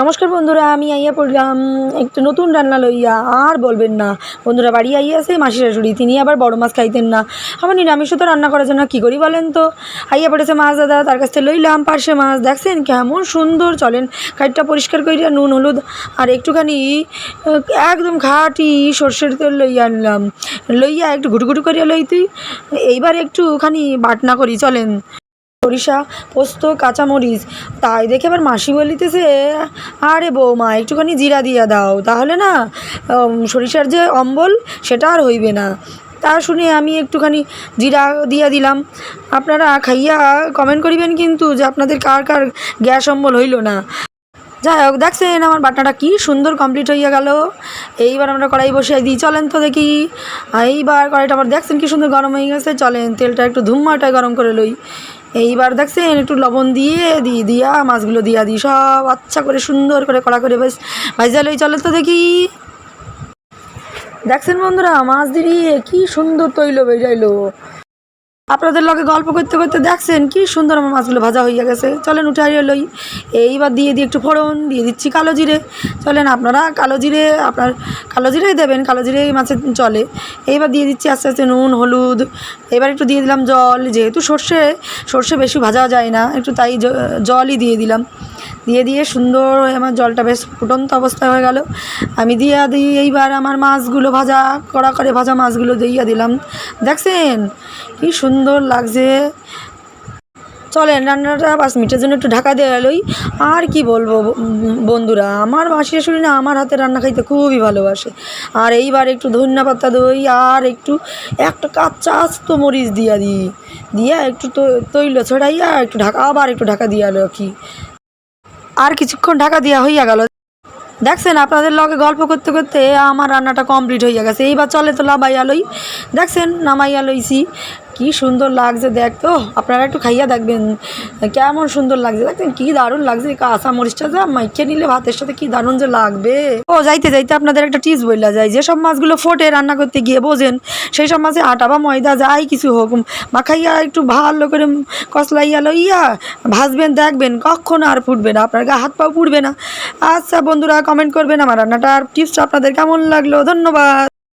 নমস্কার বন্ধুরা, আমি আইয়া পড়লাম। একটু নতুন রান্না লইয়া, আর বলবেন না। বন্ধুরা, বাড়ি আইয়া আছে মাসি শাশুড়ি, তিনি আবার বড় মাছ খাইতেন না। আমার নিরামিষও তো রান্না করার জন্য কী করি বলেন তো? আইয়া পড়েছে মাছ, দাদা, তার কাছ থেকে লইলাম পার্শে মাছ। দেখছেন কেমন সুন্দর চলেন। কাঠটা পরিষ্কার করিয়া নুন, হলুদ, আর একটুখানি একদম ঘাটি সর্ষের তেল লইয়া আনলাম। লইয়া একটু ঘুটুঘুটু করিয়া লইতি এইবার একটুখানি বাটনা করি, চলেন। সরিষা, পোস্ত, কাঁচামরিচ। তাই দেখে এবার মাসি বলিতেছে, আরে বৌমা, একটুখানি জিরা দিয়া দাও, তাহলে না সরিষার যে অম্বল, সেটা আর হইবে না। তা শুনে আমি একটুখানি জিরা দিয়া দিলাম। আপনারা খাইয়া কমেন্ট করিবেন কিন্তু যে আপনাদের কার কার গ্যাস অম্বল হইল না। যাই হোক, দেখছেন আমার বাটনাটা কি সুন্দর কমপ্লিট হইয়া গেল। এইবার আমরা কড়াই বসিয়ে দিই, চলেন তো দেখি। এইবার কড়াইটা আবার দেখছেন কি সুন্দর গরম হয়ে গেছে, চলেন তেলটা একটু ধুম্মাটায় গরম করে লই। এইবার দেখছেন একটু লবণ দিয়ে দিই দিয়া মাছগুলো দিয়া দিই, সব আচ্ছা করে সুন্দর করে কড়া করে বেশ ভাইজা লই, চলেন তো দেখি। দেখছেন বন্ধুরা, মাছ দিয়ে কি সুন্দর তৈল বেজাইলো আপনাদের লগে গল্প করতে করতে দেখছেন কি সুন্দর আমার মাছগুলো ভাজা হইয়া গেছে। চলেন উঠে হারিয়ে লই। এইবার দিয়ে দিয়ে একটু ফোড়ন, দিয়ে দিচ্ছি কালো জিরে। চলেন আপনারা কালো জিরে, আপনার কালো জিরেই দেবেন, কালো জিরেই মাছের চলে। এইবার দিয়ে দিচ্ছি আস্তে আস্তে নুন, হলুদ। এবার একটু দিয়ে দিলাম জল, যেহেতু সর্ষে সর্ষে বেশি ভাজা যায় না, একটু তাই জলই দিয়ে দিলাম। দিয়ে দিয়ে সুন্দর আমার জলটা বেশ ফুটন্ত অবস্থায় হয়ে গেল। আমি দিয়ে দিই এইবার আমার মাছগুলো ভাজা, কড়া করে ভাজা মাছগুলো দিয়ে দিলাম। দেখছেন? কি সুন্দর লাগছে। চলেন, রান্নাটা পাঁচ মিনিটের জন্য একটু ঢাকা দিয়ে গেলই আর কি বলব বন্ধুরা, আমার মাসি শাশুড়ি না, আমার হাতে রান্না খাইতে খুবই ভালোবাসে। আর এইবার একটু ধনিয়া পাতা দই আর একটু একটা কাঁচা আস্ত মরিচ দিয়া দিই। দিয়া একটু তৈল ছড়াইয়া একটু ঢাকা, আবার একটু ঢাকা দিয়া কি আর কিছুক্ষণ ঢাকা দিয়া হইয়া গেল। দেখছেন, আপনাদের লগে গল্প করতে করতে আমার রান্নাটা কমপ্লিট হইয়া গেছে। এইবার চলে তো লাভাইয়া লই। দেখছেন, নামাইয়া লইছি। কি সুন্দর লাগছে দেখ তো আপনারা একটু খাইয়া দেখবেন, কেমন সুন্দর লাগছে। দেখছেন কি দারুণ লাগছে কাঁচা মরিচটা যা মাইকে নিলে ভাতের সাথে কি দারুণ যে লাগবে। ও, যাইতে যাইতে আপনাদের একটা টিপস বললা যায় যেসব মাছগুলো ফোটে রান্না করতে গিয়ে বোঝেন, সেই সব মাছে আটা বা ময়দা যাই কিছু হোক মাখাইয়া একটু ভালো করে কসলাইয়া লইয়া ভাজবেন, দেখবেন কখনো আর ফুটবে না, আপনার গা হাত পাও পুড়বে না। আচ্ছা বন্ধুরা কমেন্ট করবেন আমার রান্নাটার টিপসটা আপনাদের কেমন লাগল? ধন্যবাদ।